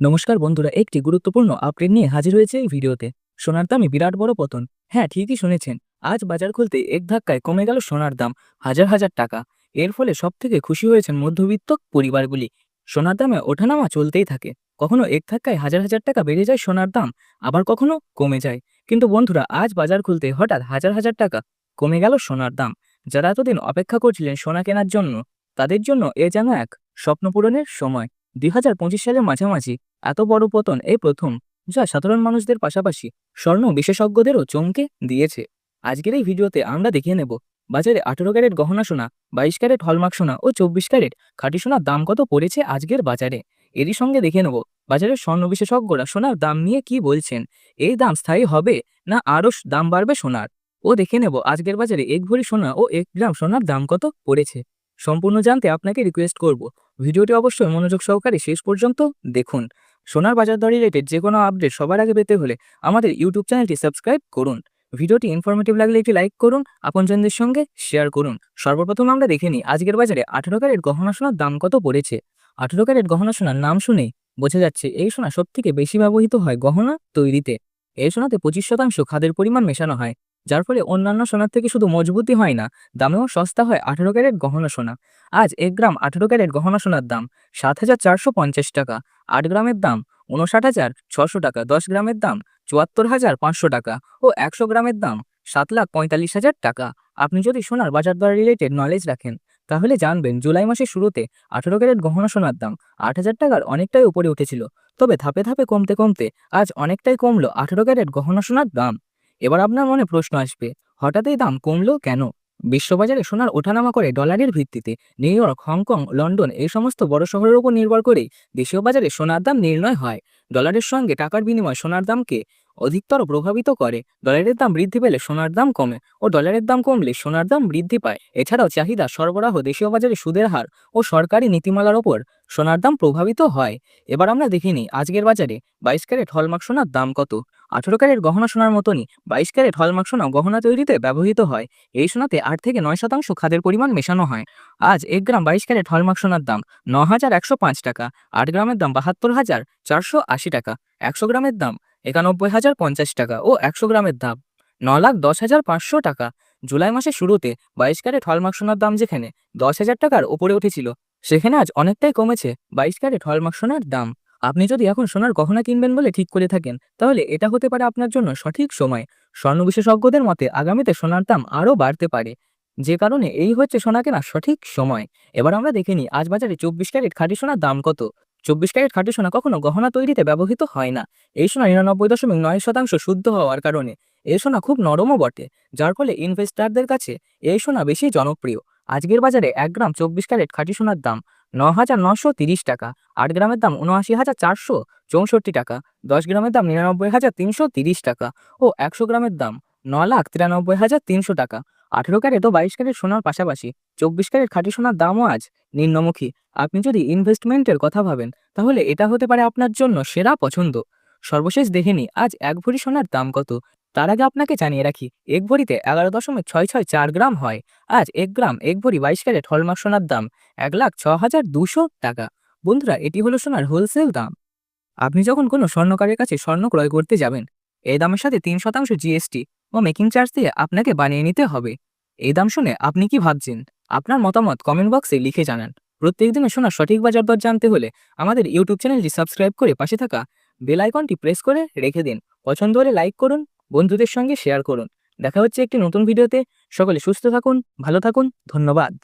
নমস্কার বন্ধুরা, একটি গুরুত্বপূর্ণ আপডেট নিয়ে হাজির হয়েছে এই ভিডিওতে। সোনার দামে বিরাট বড় পতন। হ্যাঁ ঠিকই শুনেছেন। আজ বাজার খুলতে এক ধাক্কায় কমে গেল সোনার দাম হাজার হাজার টাকা। এর ফলে সব থেকে খুশি হয়েছেন মধ্যবিত্ত পরিবারগুলি। সোনার দামে ওঠানামা চলতেই থাকে। কখনো এক ধাক্কায় হাজার হাজার টাকা বেড়ে যায় সোনার দাম, আবার কখনো কমে যায়। কিন্তু বন্ধুরা, আজ বাজার খুলতে হঠাৎ হাজার হাজার টাকা কমে গেল সোনার দাম। যারা এতদিন অপেক্ষা করছিলেন সোনা কেনার জন্য, তাদের জন্য এ যেন এক স্বপ্ন পূরণের সময়। দুই হাজার পঁচিশ সালের মাঝামাঝি এত বড় পতন এই প্রথম, যা সাধারণ মানুষদের পাশাপাশি স্বর্ণ বিশেষজ্ঞদেরও চমকে দিয়েছে। আজকের এই ভিডিওতে আমরা দেখিয়ে নেব, বাজারে আঠেরো ক্যারেট গহনা সোনা, বাইশ ক্যারেট হলমার্ক সোনা ও চব্বিশ ক্যারেট খাঁটি সোনার দাম কত পড়েছে আজকের বাজারে? এরই সঙ্গে দেখে নেব, বাজারের স্বর্ণ বিশেষজ্ঞরা সোনার দাম নিয়ে কি বলছেন, এই দাম স্থায়ী হবে না আরও দাম বাড়বে সোনার? ও দেখে নেব, আজকের বাজারে এক ভরি সোনা ও এক গ্রাম সোনার দাম কত পড়েছে। সম্পূর্ণ জানতে আপনাকে রিকোয়েস্ট করব ভিডিওটি অবশ্যই মনোযোগ সহকারে শেষ পর্যন্ত দেখুন। সোনার বাজার দর রিলেটেড যে কোনো আপডেট সবার আগে পেতে হলে আমাদের ইউটিউব চ্যানেলটি সাবস্ক্রাইব করুন। ভিডিওটি ইনফরমেটিভ লাগলে একটি লাইক করুন, আপনজনদের সঙ্গে শেয়ার করুন। সর্বপ্রথম আমরা দেখে নিই, আজকের বাজারে আঠেরো ক্যারেট গহনা সোনার দাম কত পড়েছে? আঠেরো ক্যারেট গহনা সোনার নাম শুনেই বোঝা যাচ্ছে এই সোনা সবথেকে বেশি ব্যবহৃত হয় গহনা তৈরিতে। এই সোনাতে পঁচিশ শতাংশ খাদের পরিমাণ মেশানো হয়। যার ফলে অন্যান্য সোনার থেকে শুধু মজবুতি হয় না, দামেও সস্তা হয় আঠেরো ক্যারেট গহনা সোনা। আজ এক গ্রাম আঠেরো ক্যারেট গহনা সোনার দাম সাত হাজার চারশো পঞ্চাশ টাকা, আট গ্রামের দাম উনষাট হাজার ছশো টাকা, দশ গ্রামের দাম চুয়াত্তর হাজার পাঁচশো টাকা ও একশো গ্রামের দাম সাত লাখ পঁয়তাল্লিশ হাজার টাকা। আপনি যদি সোনার বাজার দর রিলেটেড নলেজ রাখেন, তাহলে জানবেন জুলাই মাসের শুরুতে আঠেরো ক্যারেট গহনা সোনার দাম আট হাজার টাকার অনেকটাই উপরে উঠেছিল। তবে ধাপে ধাপে কমতে কমতে আজ অনেকটাই কমলো আঠেরো ক্যারেট গহনা সোনার দাম। এবার আপনার মনে প্রশ্ন আসবে, হঠাৎই দাম কমলো কেন? বিশ্ববাজারে সোনার ওঠানামা করে ডলারের ভিত্তিতে নিউ ইয়র্ক, হংকং, লন্ডন এই সমস্ত বড় শহরের উপর নির্ভর করেই দেশীয় বাজারে সোনার দাম নির্ণয় হয়। ডলারের সঙ্গে টাকার বিনিময় সোনার দামকে অধিকতর প্রভাবিত করে। ডলারের দাম বৃদ্ধি পেলে সোনার দাম কমে ও ডলারের দাম কমলে সোনার দাম বৃদ্ধি পায়। এছাড়াও চাহিদা সরবরাহ দেশীয় বাজারে সুদের হার ও সরকারি নীতিমালার ওপর সোনার দাম প্রভাবিত হয়। এবার আমরা দেখিনি আজকের বাজারে বাইশ ক্যারেট হলমার্ক সোনার দাম কত। আঠেরো ক্যারেট গহনা সোনার মতনই বাইশ ক্যারেট হলমার্ক সোনা গহনা তৈরিতে ব্যবহৃত হয়। এই সোনাতে আট থেকে নয় শতাংশ খাদের পরিমাণ মেশানো হয়। আজ এক গ্রাম বাইশ ক্যারেট হলমার্ক সোনার দাম ন হাজার একশো পাঁচ টাকা। আট গ্রামের দাম বাহাত্তর হাজার চারশো আশি টাকা। একশো গ্রামের দাম একানব্বই হাজার পঞ্চাশ টাকা ও একশো গ্রামের দাম। ন লাখ দশ হাজার পাঁচশো টাকা। জুলাই মাসের শুরুতে বাইশ ক্যারেট হলমার্ক সোনার দাম যেখানে দশ হাজার টাকার উপরে উঠেছিল, সেখানে আজ অনেকটাই কমেছে বাইশ ক্যারেট হলমার্ক সোনার দাম। আপনি যদি এখন সোনার গহনা কিনবেন বলে ঠিক করে থাকেন, তাহলে এটা হতে পারে আপনার জন্য সঠিক সময়। স্বর্ণ বিশেষজ্ঞদের মতে আগামীতে সোনার দাম আরও বাড়তে পারে। যে কারণে এই হচ্ছে সোনা কেনার সঠিক সময়। এবার আমরা দেখে নিই, আজ বাজারে চব্বিশ ক্যারেট খাঁটি সোনার দাম কত। চব্বিশ ক্যারেট খাঁটি সোনা কখনো গহনা তৈরিতে ব্যবহৃত হয় না। এই সোনা নিরানব্বই দশমিক নয় শতাংশ শুদ্ধ হওয়ার কারণে। এই সোনা খুব নরমও বটে, যার ফলে ইনভেস্টারদের কাছে এই সোনা বেশি জনপ্রিয়। আজকের বাজারে এক গ্রাম চব্বিশ ক্যারেট খাঁটি সোনার দাম ন হাজার নশো তিরিশ টাকা, আট গ্রামের দাম উনআশি হাজার চারশো চৌষট্টি টাকা, দশ গ্রামের দাম নিরানব্বই হাজার তিনশো তিরিশ টাকা ও একশো গ্রামের দাম ন লাখ তিরানব্বই হাজার তিনশো টাকা। আঠেরো ক্যারেট ও বাইশ ক্যারেট সোনার পাশাপাশি চব্বিশ ক্যারেট খাঁটি সোনার দামও আজ নিম্নমুখী। আপনি যদি ইনভেস্টমেন্টের কথা ভাবেন, তাহলে এটা হতে পারে আপনার জন্য সেরা পছন্দ। সর্বশেষ দেখে আজ এক ভরি সোনার দাম কত? তার আগে আপনাকে জানিয়ে রাখি, এক ভরিতে এগারো দশমিক ছয় ছয় চার গ্রাম হয়। আজ এক গ্রাম এক ভরি বাইশ ক্যারেট হলমার্ক সোনার দাম এক লাখ ছ হাজার দুশো টাকা। বন্ধুরা, এটি হলো সোনার হোলসেল দাম। আপনি যখন কোনো স্বর্ণকারের কাছে স্বর্ণ ক্রয় করতে যাবেন, এই দামের সাথে তিন শতাংশ জিএসটি ও মেকিং চার্জ দিয়ে আপনাকে বানিয়ে নিতে হবে। এই দাম শুনে আপনি কি ভাবছেন? আপনার মতামত কমেন্ট বক্সে লিখে জানান। প্রত্যেক দিনে শোনা সঠিক বাজার দর জানতে হলে আমাদের ইউটিউব চ্যানেলটি সাবস্ক্রাইব করে পাশে থাকা বেল আইকনটি প্রেস করে রেখে দিন। পছন্দ হলে লাইক করুন, বন্ধুদের সঙ্গে শেয়ার করুন। দেখা হচ্ছে একটি নতুন ভিডিওতে। সকলে সুস্থ থাকুন, ভালো থাকুন, ধন্যবাদ।